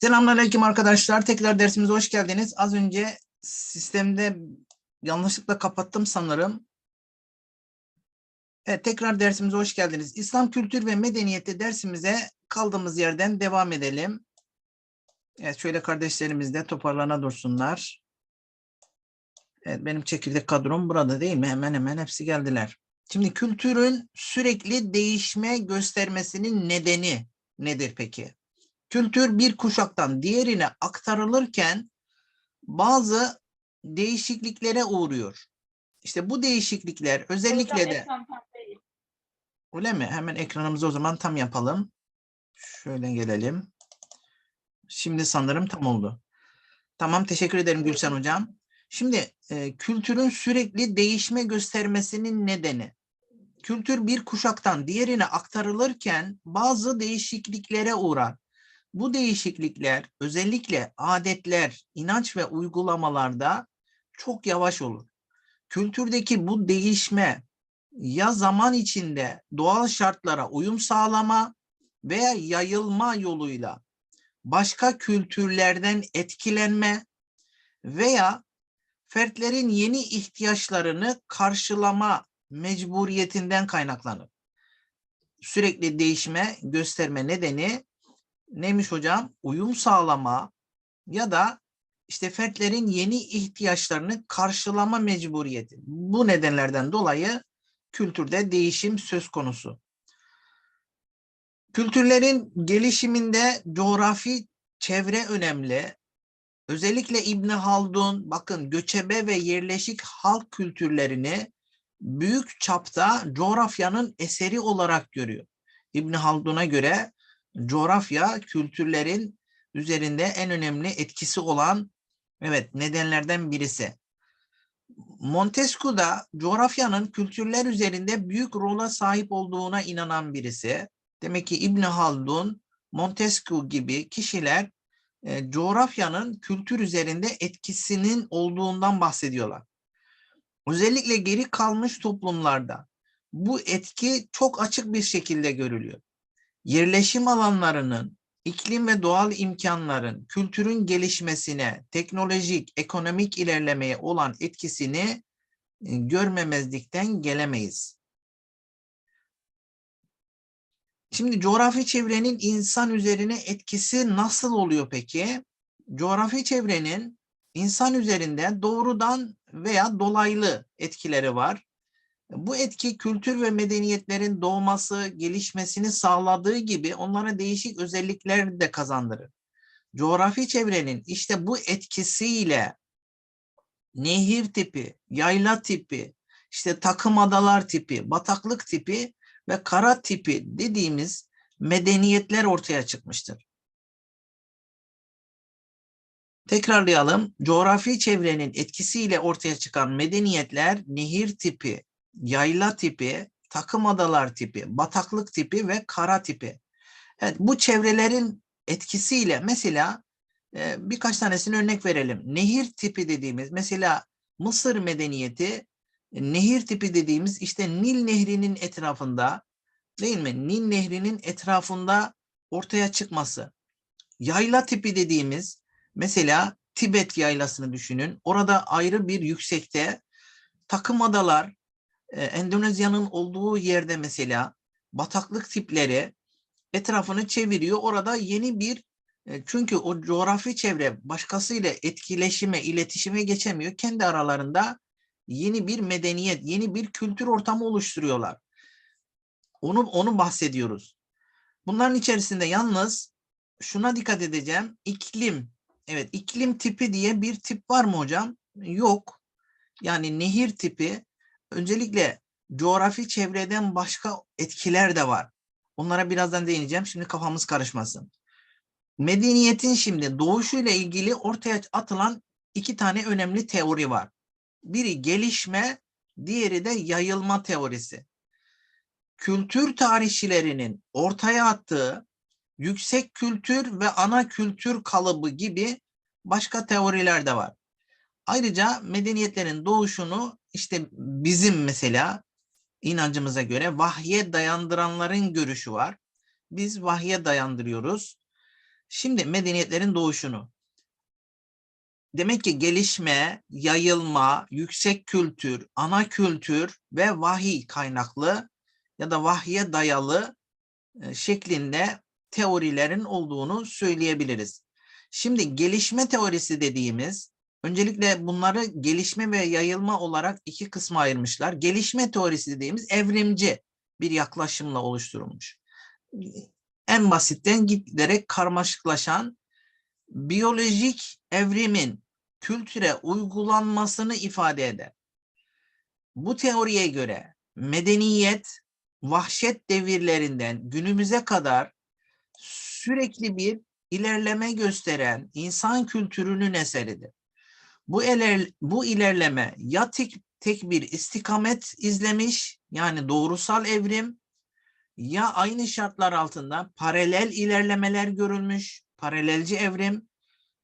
Selamünaleyküm arkadaşlar. Tekrar dersimize hoş geldiniz. Az önce sistemde yanlışlıkla kapattım sanırım. Evet, tekrar dersimize hoş geldiniz. İslam kültür ve medeniyeti dersimize kaldığımız yerden devam edelim. Evet, şöyle kardeşlerimiz de toparlana dursunlar. Evet, benim çekirdek kadrom burada değil mi? Hemen hemen hepsi geldiler. Şimdi kültürün sürekli değişme göstermesinin nedeni nedir peki? Kültür bir kuşaktan diğerine aktarılırken bazı değişikliklere uğruyor. İşte bu değişiklikler özellikle Hocam de öyle mi? Hemen ekranımızı o zaman tam yapalım. Şöyle gelelim. Şimdi sanırım tam oldu. Tamam teşekkür ederim Gülsen Hocam. Şimdi e, kültürün sürekli değişme göstermesinin nedeni. Kültür bir kuşaktan diğerine aktarılırken bazı değişikliklere uğrar. Bu değişiklikler özellikle adetler, inanç ve uygulamalarda çok yavaş olur. Kültürdeki bu değişme ya zaman içinde doğal şartlara uyum sağlama veya yayılma yoluyla başka kültürlerden etkilenme veya fertlerin yeni ihtiyaçlarını karşılama mecburiyetinden kaynaklanır. Sürekli değişme gösterme nedeni neymiş hocam? Uyum sağlama ya da işte fertlerin yeni ihtiyaçlarını karşılama mecburiyeti. Bu nedenlerden dolayı kültürde değişim söz konusu. Kültürlerin gelişiminde coğrafi çevre önemli. Özellikle İbni Haldun bakın göçebe ve yerleşik halk kültürlerini büyük çapta coğrafyanın eseri olarak görüyor. İbni Haldun'a göre coğrafya kültürlerin üzerinde en önemli etkisi olan evet nedenlerden birisi. Montesquieu da coğrafyanın kültürler üzerinde büyük rola sahip olduğuna inanan birisi. Demek ki İbn Haldun, Montesquieu gibi kişiler e, coğrafyanın kültür üzerinde etkisinin olduğundan bahsediyorlar. Özellikle geri kalmış toplumlarda bu etki çok açık bir şekilde görülüyor yerleşim alanlarının, iklim ve doğal imkanların kültürün gelişmesine, teknolojik, ekonomik ilerlemeye olan etkisini e, görmemezlikten gelemeyiz. Şimdi coğrafi çevrenin insan üzerine etkisi nasıl oluyor peki? Coğrafi çevrenin insan üzerinde doğrudan veya dolaylı etkileri var. Bu etki kültür ve medeniyetlerin doğması, gelişmesini sağladığı gibi onlara değişik özellikler de kazandırır. Coğrafi çevrenin işte bu etkisiyle nehir tipi, yayla tipi, işte takım adalar tipi, bataklık tipi ve kara tipi dediğimiz medeniyetler ortaya çıkmıştır. Tekrarlayalım. Coğrafi çevrenin etkisiyle ortaya çıkan medeniyetler nehir tipi, yayla tipi, takım adalar tipi, bataklık tipi ve kara tipi. Evet, bu çevrelerin etkisiyle mesela e, birkaç tanesini örnek verelim. Nehir tipi dediğimiz mesela Mısır medeniyeti e, nehir tipi dediğimiz işte Nil Nehri'nin etrafında değil mi? Nil Nehri'nin etrafında ortaya çıkması. Yayla tipi dediğimiz mesela Tibet yaylasını düşünün. Orada ayrı bir yüksekte takım adalar, e, Endonezya'nın olduğu yerde mesela bataklık tipleri etrafını çeviriyor. Orada yeni bir e, çünkü o coğrafi çevre başkasıyla etkileşime, iletişime geçemiyor. Kendi aralarında yeni bir medeniyet, yeni bir kültür ortamı oluşturuyorlar. Onu onu bahsediyoruz. Bunların içerisinde yalnız şuna dikkat edeceğim. İklim. Evet, iklim tipi diye bir tip var mı hocam? Yok. Yani nehir tipi öncelikle coğrafi çevreden başka etkiler de var. Onlara birazdan değineceğim. Şimdi kafamız karışmasın. Medeniyetin şimdi doğuşuyla ilgili ortaya atılan iki tane önemli teori var. Biri gelişme, diğeri de yayılma teorisi. Kültür tarihçilerinin ortaya attığı yüksek kültür ve ana kültür kalıbı gibi başka teoriler de var. Ayrıca medeniyetlerin doğuşunu işte bizim mesela inancımıza göre vahye dayandıranların görüşü var. Biz vahye dayandırıyoruz. Şimdi medeniyetlerin doğuşunu. Demek ki gelişme, yayılma, yüksek kültür, ana kültür ve vahiy kaynaklı ya da vahye dayalı e, şeklinde teorilerin olduğunu söyleyebiliriz. Şimdi gelişme teorisi dediğimiz, öncelikle bunları gelişme ve yayılma olarak iki kısma ayırmışlar. Gelişme teorisi dediğimiz evrimci bir yaklaşımla oluşturulmuş. En basitten giderek karmaşıklaşan biyolojik evrimin kültüre uygulanmasını ifade eder. Bu teoriye göre medeniyet vahşet devirlerinden günümüze kadar sürekli bir ilerleme gösteren insan kültürünün eseridir. Bu, iler, bu ilerleme ya tek, tek bir istikamet izlemiş yani doğrusal evrim ya aynı şartlar altında paralel ilerlemeler görülmüş, paralelci evrim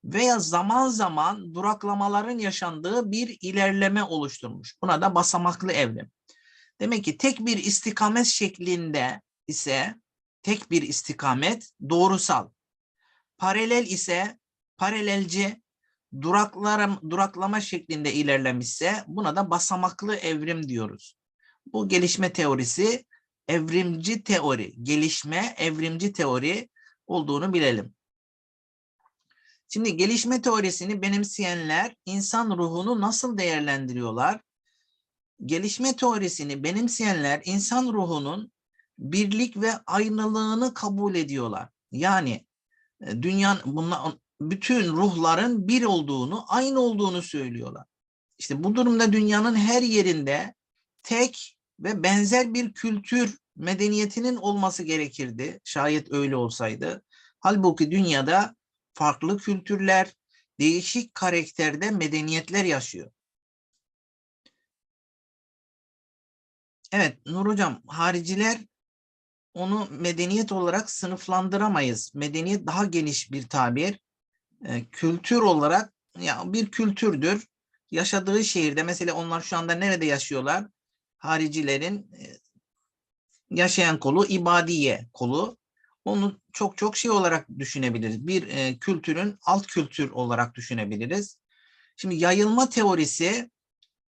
veya zaman zaman duraklamaların yaşandığı bir ilerleme oluşturmuş. Buna da basamaklı evrim. Demek ki tek bir istikamet şeklinde ise tek bir istikamet doğrusal. Paralel ise paralelci duraklarım, duraklama şeklinde ilerlemişse buna da basamaklı evrim diyoruz. Bu gelişme teorisi evrimci teori, gelişme evrimci teori olduğunu bilelim. Şimdi gelişme teorisini benimseyenler insan ruhunu nasıl değerlendiriyorlar? Gelişme teorisini benimseyenler insan ruhunun birlik ve aynılığını kabul ediyorlar. Yani e, dünyanın bunlar bütün ruhların bir olduğunu, aynı olduğunu söylüyorlar. İşte bu durumda dünyanın her yerinde tek ve benzer bir kültür medeniyetinin olması gerekirdi. Şayet öyle olsaydı. Halbuki dünyada farklı kültürler, değişik karakterde medeniyetler yaşıyor. Evet Nur Hocam, hariciler onu medeniyet olarak sınıflandıramayız. Medeniyet daha geniş bir tabir. E, kültür olarak ya bir kültürdür. Yaşadığı şehirde mesela onlar şu anda nerede yaşıyorlar? Haricilerin e, yaşayan kolu ibadiye kolu. Onu çok çok şey olarak düşünebiliriz. Bir e, kültürün alt kültür olarak düşünebiliriz. Şimdi yayılma teorisi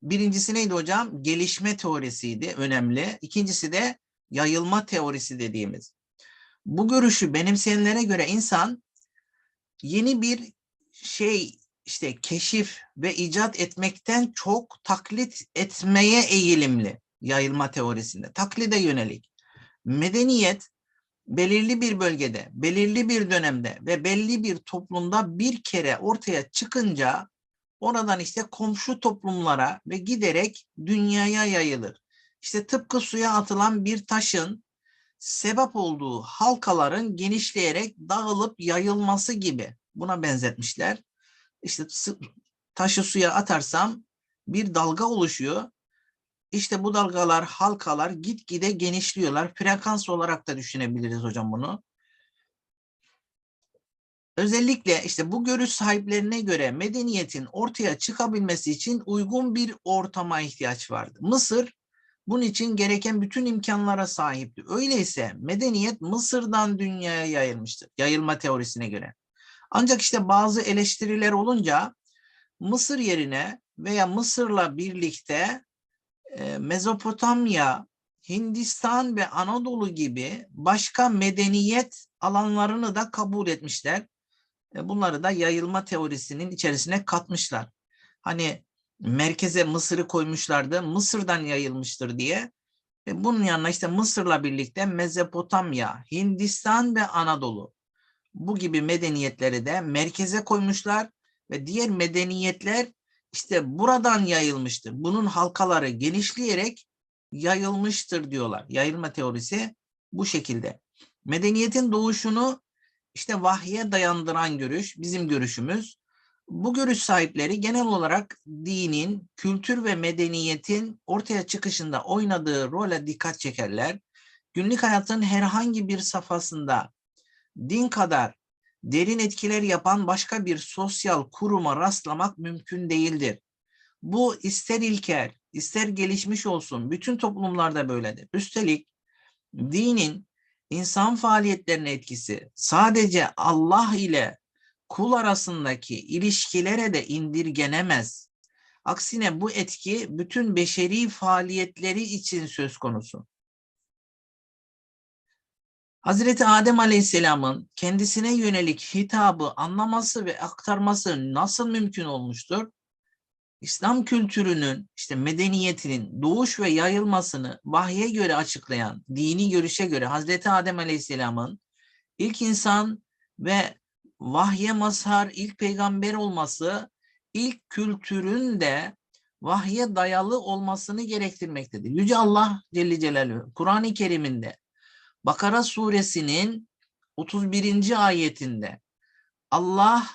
birincisi neydi hocam? Gelişme teorisiydi önemli. İkincisi de yayılma teorisi dediğimiz. Bu görüşü benimseyenlere göre insan yeni bir şey işte keşif ve icat etmekten çok taklit etmeye eğilimli yayılma teorisinde. Taklide yönelik. Medeniyet belirli bir bölgede, belirli bir dönemde ve belli bir toplumda bir kere ortaya çıkınca oradan işte komşu toplumlara ve giderek dünyaya yayılır. İşte tıpkı suya atılan bir taşın sebep olduğu halkaların genişleyerek dağılıp yayılması gibi buna benzetmişler. İşte taşı suya atarsam bir dalga oluşuyor. İşte bu dalgalar, halkalar gitgide genişliyorlar. Frekans olarak da düşünebiliriz hocam bunu. Özellikle işte bu görüş sahiplerine göre medeniyetin ortaya çıkabilmesi için uygun bir ortama ihtiyaç vardı. Mısır bunun için gereken bütün imkanlara sahipti. Öyleyse medeniyet Mısır'dan dünyaya yayılmıştır. Yayılma teorisine göre. Ancak işte bazı eleştiriler olunca Mısır yerine veya Mısır'la birlikte e, Mezopotamya, Hindistan ve Anadolu gibi başka medeniyet alanlarını da kabul etmişler. E, bunları da yayılma teorisinin içerisine katmışlar. Hani merkeze Mısır'ı koymuşlardı. Mısır'dan yayılmıştır diye. Ve bunun yanına işte Mısır'la birlikte Mezopotamya, Hindistan ve Anadolu bu gibi medeniyetleri de merkeze koymuşlar ve diğer medeniyetler işte buradan yayılmıştır. Bunun halkaları genişleyerek yayılmıştır diyorlar. Yayılma teorisi bu şekilde. Medeniyetin doğuşunu işte vahye dayandıran görüş, bizim görüşümüz. Bu görüş sahipleri genel olarak dinin, kültür ve medeniyetin ortaya çıkışında oynadığı role dikkat çekerler. Günlük hayatın herhangi bir safhasında din kadar derin etkiler yapan başka bir sosyal kuruma rastlamak mümkün değildir. Bu ister ilker, ister gelişmiş olsun bütün toplumlarda böyledir. Üstelik dinin insan faaliyetlerine etkisi sadece Allah ile kul arasındaki ilişkilere de indirgenemez. Aksine bu etki bütün beşeri faaliyetleri için söz konusu. Hazreti Adem Aleyhisselam'ın kendisine yönelik hitabı anlaması ve aktarması nasıl mümkün olmuştur? İslam kültürünün, işte medeniyetinin doğuş ve yayılmasını vahye göre açıklayan dini görüşe göre Hazreti Adem Aleyhisselam'ın ilk insan ve vahye mazhar ilk peygamber olması ilk kültürün de vahye dayalı olmasını gerektirmektedir. Yüce Allah Celle Celaluhu Kur'an-ı Kerim'inde Bakara suresinin 31. ayetinde Allah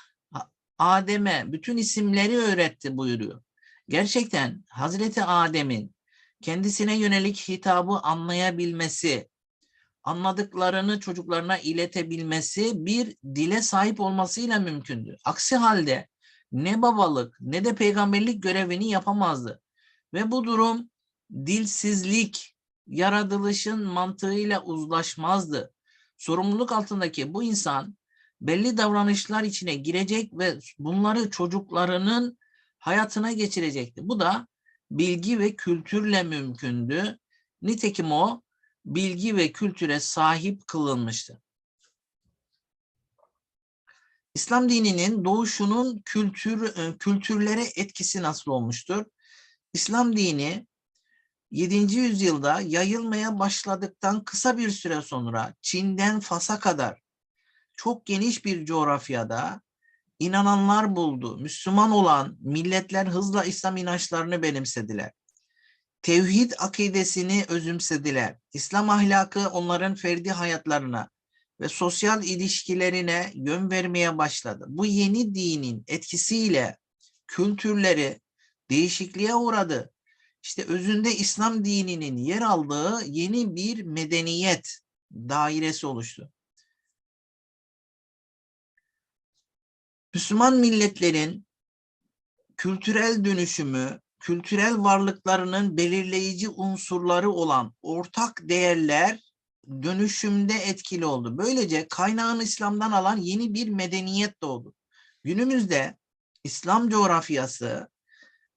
Adem'e bütün isimleri öğretti buyuruyor. Gerçekten Hazreti Adem'in kendisine yönelik hitabı anlayabilmesi, anladıklarını çocuklarına iletebilmesi bir dile sahip olmasıyla mümkündü. Aksi halde ne babalık ne de peygamberlik görevini yapamazdı. Ve bu durum dilsizlik, yaratılışın mantığıyla uzlaşmazdı. Sorumluluk altındaki bu insan belli davranışlar içine girecek ve bunları çocuklarının hayatına geçirecekti. Bu da bilgi ve kültürle mümkündü. Nitekim o bilgi ve kültüre sahip kılınmıştı. İslam dininin doğuşunun kültür e, kültürlere etkisi nasıl olmuştur? İslam dini 7. yüzyılda yayılmaya başladıktan kısa bir süre sonra Çin'den Fas'a kadar çok geniş bir coğrafyada inananlar buldu. Müslüman olan milletler hızla İslam inançlarını benimsediler. Tevhid akidesini özümsediler. İslam ahlakı onların ferdi hayatlarına ve sosyal ilişkilerine yön vermeye başladı. Bu yeni dinin etkisiyle kültürleri değişikliğe uğradı. İşte özünde İslam dininin yer aldığı yeni bir medeniyet dairesi oluştu. Müslüman milletlerin kültürel dönüşümü, kültürel varlıklarının belirleyici unsurları olan ortak değerler dönüşümde etkili oldu. Böylece kaynağını İslam'dan alan yeni bir medeniyet doğdu. Günümüzde İslam coğrafyası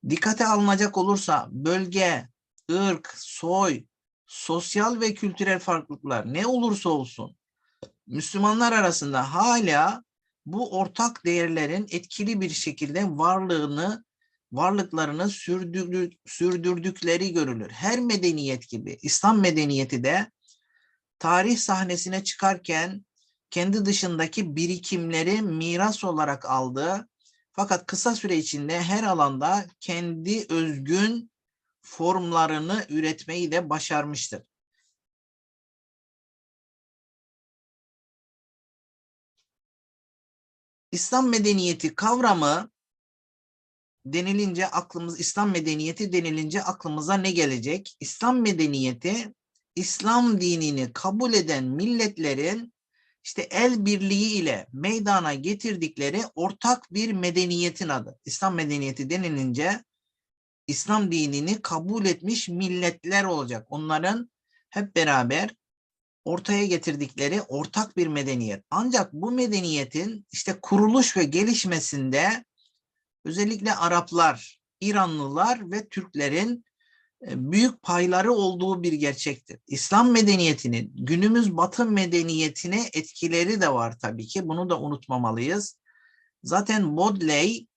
dikkate alınacak olursa bölge, ırk, soy, sosyal ve kültürel farklılıklar ne olursa olsun Müslümanlar arasında hala bu ortak değerlerin etkili bir şekilde varlığını varlıklarını sürdürdük, sürdürdükleri görülür. Her medeniyet gibi İslam medeniyeti de tarih sahnesine çıkarken kendi dışındaki birikimleri miras olarak aldı. Fakat kısa süre içinde her alanda kendi özgün formlarını üretmeyi de başarmıştır. İslam medeniyeti kavramı denilince aklımız İslam medeniyeti denilince aklımıza ne gelecek? İslam medeniyeti İslam dinini kabul eden milletlerin işte el birliği ile meydana getirdikleri ortak bir medeniyetin adı. İslam medeniyeti denilince İslam dinini kabul etmiş milletler olacak. Onların hep beraber ortaya getirdikleri ortak bir medeniyet. Ancak bu medeniyetin işte kuruluş ve gelişmesinde özellikle Araplar, İranlılar ve Türklerin e, büyük payları olduğu bir gerçektir. İslam medeniyetinin günümüz Batı medeniyetine etkileri de var tabii ki. Bunu da unutmamalıyız. Zaten Bodley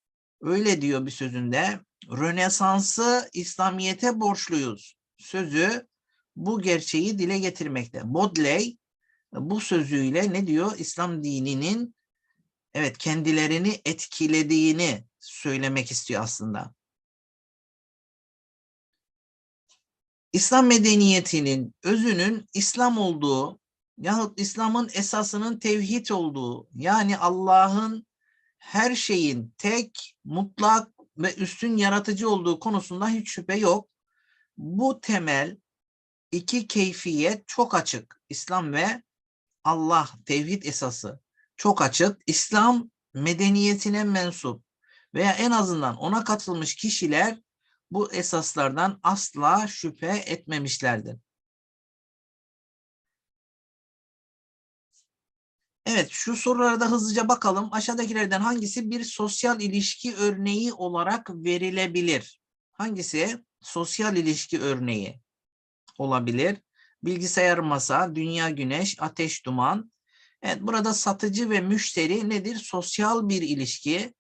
öyle diyor bir sözünde. Rönesansı İslamiyete borçluyuz. Sözü bu gerçeği dile getirmekte. Bodley bu sözüyle ne diyor? İslam dininin evet kendilerini etkilediğini söylemek istiyor aslında. İslam medeniyetinin özünün İslam olduğu yahut İslam'ın esasının tevhid olduğu yani Allah'ın her şeyin tek, mutlak ve üstün yaratıcı olduğu konusunda hiç şüphe yok. Bu temel iki keyfiyet çok açık. İslam ve Allah tevhid esası çok açık. İslam medeniyetine mensup veya en azından ona katılmış kişiler bu esaslardan asla şüphe etmemişlerdir. Evet, şu sorulara da hızlıca bakalım. Aşağıdakilerden hangisi bir sosyal ilişki örneği olarak verilebilir? Hangisi sosyal ilişki örneği olabilir? Bilgisayar masa, dünya güneş, ateş duman. Evet, burada satıcı ve müşteri nedir? Sosyal bir ilişki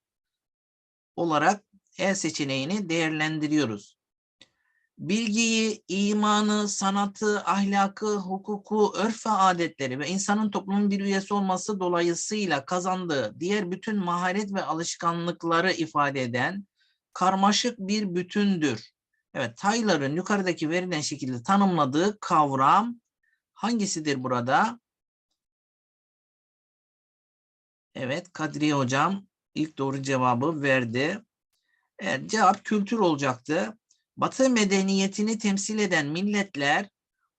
olarak E seçeneğini değerlendiriyoruz. Bilgiyi, imanı, sanatı, ahlakı, hukuku, örf ve adetleri ve insanın toplumun bir üyesi olması dolayısıyla kazandığı diğer bütün maharet ve alışkanlıkları ifade eden karmaşık bir bütündür. Evet, Taylor'ın yukarıdaki verilen şekilde tanımladığı kavram hangisidir burada? Evet, Kadriye Hocam ilk doğru cevabı verdi. Evet, cevap kültür olacaktı. Batı medeniyetini temsil eden milletler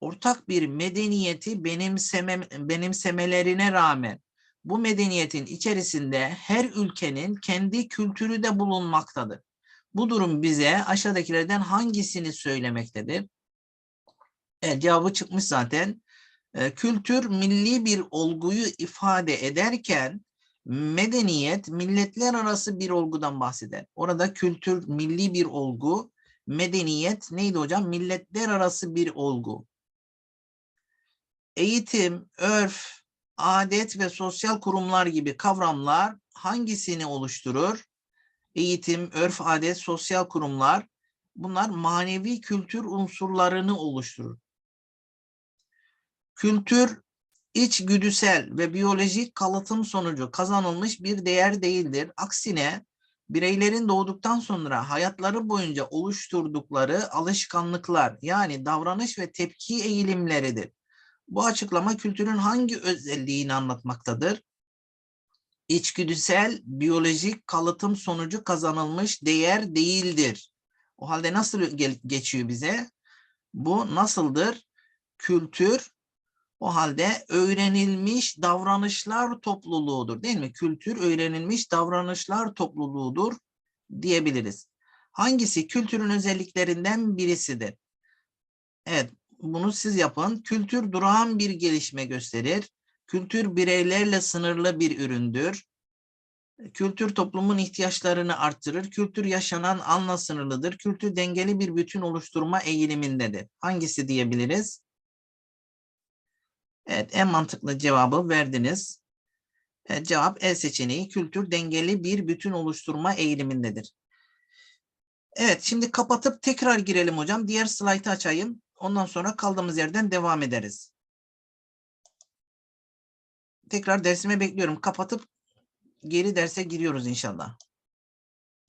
ortak bir medeniyeti benimseme, benimsemelerine rağmen bu medeniyetin içerisinde her ülkenin kendi kültürü de bulunmaktadır. Bu durum bize aşağıdakilerden hangisini söylemektedir? Evet, cevabı çıkmış zaten. Ee, kültür milli bir olguyu ifade ederken medeniyet milletler arası bir olgudan bahseder. Orada kültür milli bir olgu, medeniyet neydi hocam? Milletler arası bir olgu. Eğitim, örf, adet ve sosyal kurumlar gibi kavramlar hangisini oluşturur? Eğitim, örf, adet, sosyal kurumlar bunlar manevi kültür unsurlarını oluşturur. Kültür içgüdüsel ve biyolojik kalıtım sonucu kazanılmış bir değer değildir. Aksine bireylerin doğduktan sonra hayatları boyunca oluşturdukları alışkanlıklar yani davranış ve tepki eğilimleridir. Bu açıklama kültürün hangi özelliğini anlatmaktadır? İçgüdüsel biyolojik kalıtım sonucu kazanılmış değer değildir. O halde nasıl geçiyor bize? Bu nasıldır? Kültür o halde öğrenilmiş davranışlar topluluğudur değil mi? Kültür öğrenilmiş davranışlar topluluğudur diyebiliriz. Hangisi kültürün özelliklerinden birisidir? Evet, bunu siz yapın. Kültür durağan bir gelişme gösterir. Kültür bireylerle sınırlı bir üründür. Kültür toplumun ihtiyaçlarını artırır. Kültür yaşanan anla sınırlıdır. Kültür dengeli bir bütün oluşturma eğilimindedir. Hangisi diyebiliriz? Evet, en mantıklı cevabı verdiniz. Evet, cevap E seçeneği kültür dengeli bir bütün oluşturma eğilimindedir. Evet, şimdi kapatıp tekrar girelim hocam. Diğer slaytı açayım. Ondan sonra kaldığımız yerden devam ederiz. Tekrar dersime bekliyorum. Kapatıp geri derse giriyoruz inşallah.